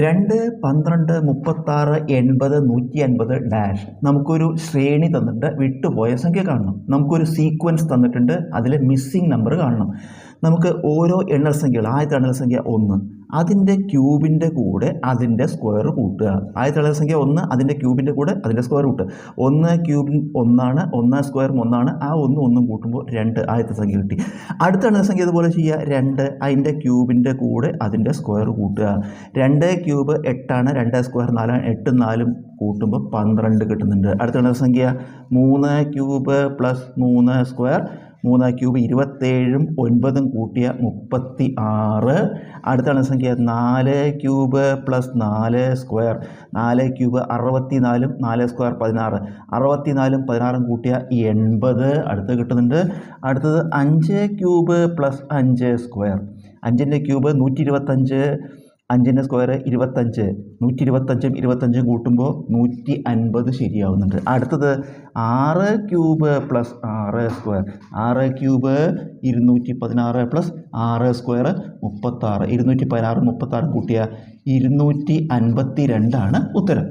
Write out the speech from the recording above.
രണ്ട് പന്ത്രണ്ട് മുപ്പത്താറ് എൺപത് നൂറ്റി അൻപത് ഡാഷ്. നമുക്കൊരു ശ്രേണി തന്നിട്ട് വിട്ടുപോയ സംഖ്യ കാണണം. നമുക്കൊരു സീക്വൻസ് തന്നിട്ടുണ്ട്. അതിൽ മിസ്സിംഗ് നമ്പർ കാണണം. നമുക്ക് ഓരോ എണ്ണൽ സംഖ്യകൾ ആദ്യത്തെ എണ്ണൽ സംഖ്യ ഒന്ന് അതിന്റെ ക്യൂബിന്റെ കൂടെ അതിന്റെ സ്ക്വയർ കൂട്ടുക. ആദ്യത്തെ എണ്ണൽ സംഖ്യ ഒന്ന് അതിന്റെ ക്യൂബിന്റെ കൂടെ അതിന്റെ സ്ക്വയർ കൂട്ടുക. ഒന്ന് ക്യൂബിൻ ഒന്നാണ് ഒന്ന് സ്ക്വയറും ഒന്നാണ് ആ ഒന്നും ഒന്നും കൂട്ടുമ്പോൾ രണ്ട് ആദ്യത്തെ സംഖ്യ കിട്ടി. അടുത്ത എണ്ണൽ സംഖ്യ ഇതുപോലെ ചെയ്യുക. രണ്ട് അതിന്റെ ക്യൂബിന്റെ കൂടെ അതിന്റെ സ്ക്വയർ കൂട്ടുക. രണ്ട് ക്യൂബ് എട്ടാണ് രണ്ട് സ്ക്വയർ നാലാണ് എട്ടും നാലും കൂട്ടുമ്പോൾ പന്ത്രണ്ട് കിട്ടുന്നുണ്ട്. അടുത്ത എണ്ണൽ സംഖ്യ മൂന്ന് ക്യൂബ് പ്ലസ് മൂന്ന് സ്ക്വയർ മൂന്ന് ക്യൂബ് ഇരുപത്തേഴും ഒൻപതും കൂട്ടിയ മുപ്പത്തി ആറ് അടുത്ത സംഖ്യ നാല് ക്യൂബ് പ്ലസ് നാല് സ്ക്വയർ. നാല് ക്യൂബ് അറുപത്തി നാലും നാല് സ്ക്വയർ പതിനാറ്. അറുപത്തി നാലും പതിനാറും കൂട്ടിയ എൺപത് അടുത്ത് കിട്ടുന്നുണ്ട്. അടുത്തത് അഞ്ച് ക്യൂബ് പ്ലസ് അഞ്ച് സ്ക്വയർ. അഞ്ചിന്റെ ക്യൂബ് നൂറ്റി ഇരുപത്തഞ്ച് അഞ്ചിന്റെ സ്ക്വയർ ഇരുപത്തഞ്ച് നൂറ്റി ഇരുപത്തഞ്ചും ഇരുപത്തഞ്ചും കൂട്ടുമ്പോൾ നൂറ്റി അൻപത് ശരിയാവുന്നുണ്ട്. അടുത്തത് ആറ് ക്യൂബ് പ്ലസ് ആറ് സ്ക്വയർ ആറ് ക്യൂബ് ഇരുന്നൂറ്റി പതിനാറ് പ്ലസ് ആറ് സ്ക്വയർ മുപ്പത്താറ്. ഇരുന്നൂറ്റി പതിനാറ് മുപ്പത്താറ് കൂട്ടിയ ഇരുന്നൂറ്റി അൻപത്തി രണ്ടാണ് ഉത്തരം.